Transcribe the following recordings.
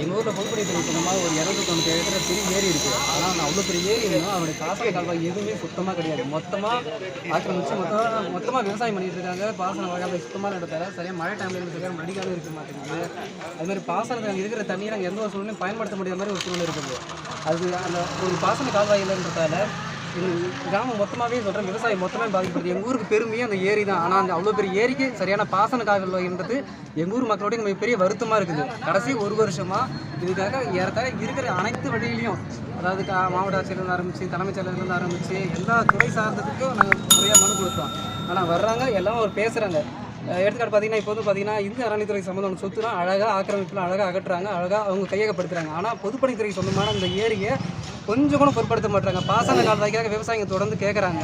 எங்கள் ஊரில் பொதுப்பணி துறை சொன்ன மாதிரி ஒரு இரநூத்தி தொண்ணூற்றி ஏக்கர் பெரிய ஏரி இருக்குது ஆனால் நான் அவ்வளோ பெரிய ஏரி இருந்தோம் அவருடைய பாசன கால்வாய் எதுவுமே சுத்தமாக கிடையாது. மொத்தமாக ஆக்கிரமிச்சு மொத்தமாக மொத்தமாக விவசாயம் பண்ணிட்டு இருக்காங்க. பாசன வகையில் சுத்தமாக நடத்தாரு சரியாக மழை டைமில் இருக்கிற மடிக்காலும் இருக்க மாட்டேங்குது. அதுமாதிரி பாசனத்தில் அங்கே இருக்கிற தண்ணீரை அங்கே எந்த ஒரு சூழ்நிலையும் பயன்படுத்த முடியாத மாதிரி ஒரு சூழ்நிலை இருக்குது. அது அந்த ஒரு பாசன கால்வாய் இல்லைன்றதால கிராமம் மொத்தமாகவே சொல்கிறேன் விவசாயம் மொத்தமே பாதிக்கப்படுது. எங்கள் ஊருக்கு பெருமையே அந்த ஏரி தான். ஆனால் அந்த அவ்வளோ பெரிய ஏரிக்கு சரியான பாசன காவல்ன்றது எங்கள் ஊர் மக்களுடைய மிகப்பெரிய வருத்தமாக இருக்குது. கடைசி ஒரு வருஷமாக இதுக்காக ஏறத்தாழ இருக்கிற அனைத்து வழியிலையும் அதாவது கா மாவட்ட ஆட்சியிலேருந்து ஆரம்பித்து தலைமைச் செயலர்லேருந்து ஆரம்பித்து எல்லா துறை சார்ந்ததுக்கும் நாங்கள் நிறையா மனு கொடுத்தோம். ஆனால் வர்றாங்க எல்லாம் ஒரு பேசுகிறாங்க எடுத்துக்காட்டு பார்த்தீங்கன்னா இப்போ வந்து பார்த்தீங்கன்னா இந்து அறநிலைத்துறை சம்மந்தம் சொத்துலாம் அழகாக ஆக்கிரமிப்புலாம் அழகாக அகற்றுறாங்க அழகாக அவங்க கையகப்படுத்துகிறாங்க ஆனால் பொதுப்பணித்துறை சொந்தமான அந்த ஏரியை கொஞ்சம் கூட பொருட்படுத்த மாட்டாங்க பாசன கால்வாய்க்காக விவசாயிங்க தொடர்ந்து கேட்குறாங்க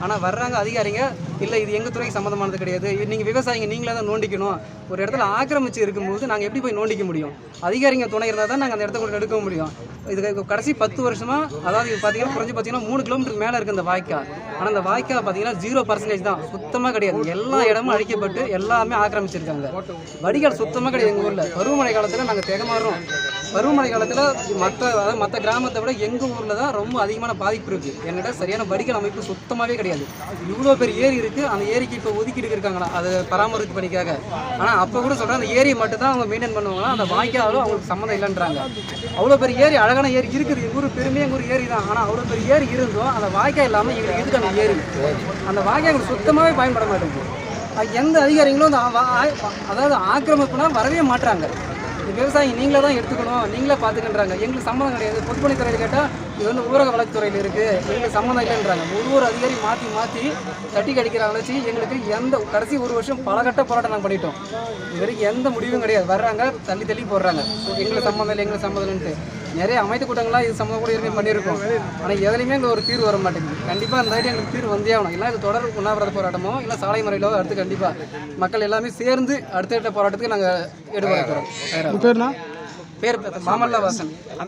ஆனால் வர்றாங்க அதிகாரிங்க இல்லை இது எங்கள் துறைக்கு சம்மந்தமானது கிடையாது. நீங்கள் விவசாயிங்க நீங்களே தான் நோண்டிக்கணும். ஒரு இடத்துல ஆக்கிரமிச்சு இருக்கும்போது நாங்கள் எப்படி போய் நோண்டிக்க முடியும்? அதிகாரிங்க துணை இருந்தால் தான் நாங்கள் அந்த இடத்த கூட எடுக்க முடியும். இது கடைசி பத்து வருஷமாக அதாவது இது பார்த்தீங்கன்னா குறைஞ்சி பார்த்தீங்கன்னா மூணு கிலோமீட்டர் மேலே இருக்குது இந்த வாய்க்கால் ஆனால் அந்த வாய்க்கால் பார்த்தீங்கன்னா ஜீரோ பர்சன்டேஜ் தான். சுத்தமாக கிடையாது. எல்லா இடமும் அழிக்கப்பட்டு எல்லாமே ஆக்கிரமிச்சிருக்காங்க. வடிகால் சுத்தமாக கிடையாது எங்கள் ஊரில். பருவமழை காலத்தில் நாங்கள் தேகமாறுறோம் பருவமழை காலத்தில் மற்ற அதாவது மற்ற கிராமத்தை விட எங்கள் ஊரில் தான் ரொம்ப அதிகமான பாதிப்பு இருக்குது என்கிட்ட சரியான வடிகால் அமைப்பு சுத்தமாகவே கிடையாது. இவ்வளோ பெரிய ஏரி இருக்குது அந்த ஏரிக்கு இப்போ ஒதுக்கீடு இருக்காங்களா? அதை பராமரிப்பு பண்ணிக்காக ஆனால் அப்போ கூட சொல்கிறேன் அந்த ஏரியை மட்டும் தான் அவங்க மெயின்டைன் பண்ணுவாங்களா? அந்த வாய்க்காலும் அவங்களுக்கு சம்மந்தம் இல்லைன்றாங்க. அவ்வளோ பெரிய ஏரி அழகான ஏரி இருக்குது. எங்கள் ஊர் பெருமையாக எங்கள் ஊர் ஏரி தான். ஆனால் அவ்வளோ பெரிய ஏரி இருந்தும் அந்த வாய்க்கால் இல்லாமல் எங்களுக்கு எதுக்கு அந்த ஏரி? அந்த வாய்க்கால் எங்களுக்கு சுத்தமாகவே பயன்பட மாட்டேங்குது. எந்த அதிகாரிகளும் அந்த வா- அதாவது ஆக்கிரமிப்புனா வரவே மாட்டுறாங்க இந்த விவசாயி நீங்களே தான் எடுத்துக்கணும். நீங்களே பார்த்துக்கன்றாங்க. எங்களுக்கு சம்மந்தம் கிடையாது. பொதுப்பணித்துறையில் கேட்டால் இது வந்து ஊரக வழக்குத்துறையில் இருக்குது எங்களுக்கு சம்மந்தம் இல்லைன்றாங்க. ஒவ்வொரு அதிகாரி மாற்றி மாற்றி தட்டி கடிக்கிறாங்களே வச்சு எங்களுக்கு எந்த கடைசி ஒரு வருஷம் பலகட்ட போராட்டம் நாங்கள் பண்ணிட்டோம். இது வரைக்கும் எந்த முடிவும் கிடையாது. வர்றாங்க தள்ளி தள்ளி போடுறாங்க. எங்களுக்கு சம்மந்தம் இல்லை எங்களுக்கு சம்மந்தம் இல்லைன்ட்டு. நிறைய அமைத்து கூட்டங்கள்லாம் இது சம்மந்தம் கூட ஏற்கனவே பண்ணியிருக்கோம். ஆனால் எதுலையுமே எங்களுக்கு ஒரு தீர்வு வர மாட்டேங்குது. கண்டிப்பாக அந்த ஐடியா எங்களுக்கு தீர்வு வந்தே ஆகணும். இல்லை இது தொடர் உண்ணாவிரத போராட்டமோ இல்லை சாலை முறையிலோ அடுத்து கண்டிப்பாக மக்கள் எல்லாமே சேர்ந்து அடுத்த போராட்டத்துக்கு நாங்கள் பேர்னா? பேர் மாமல்லா வாசன்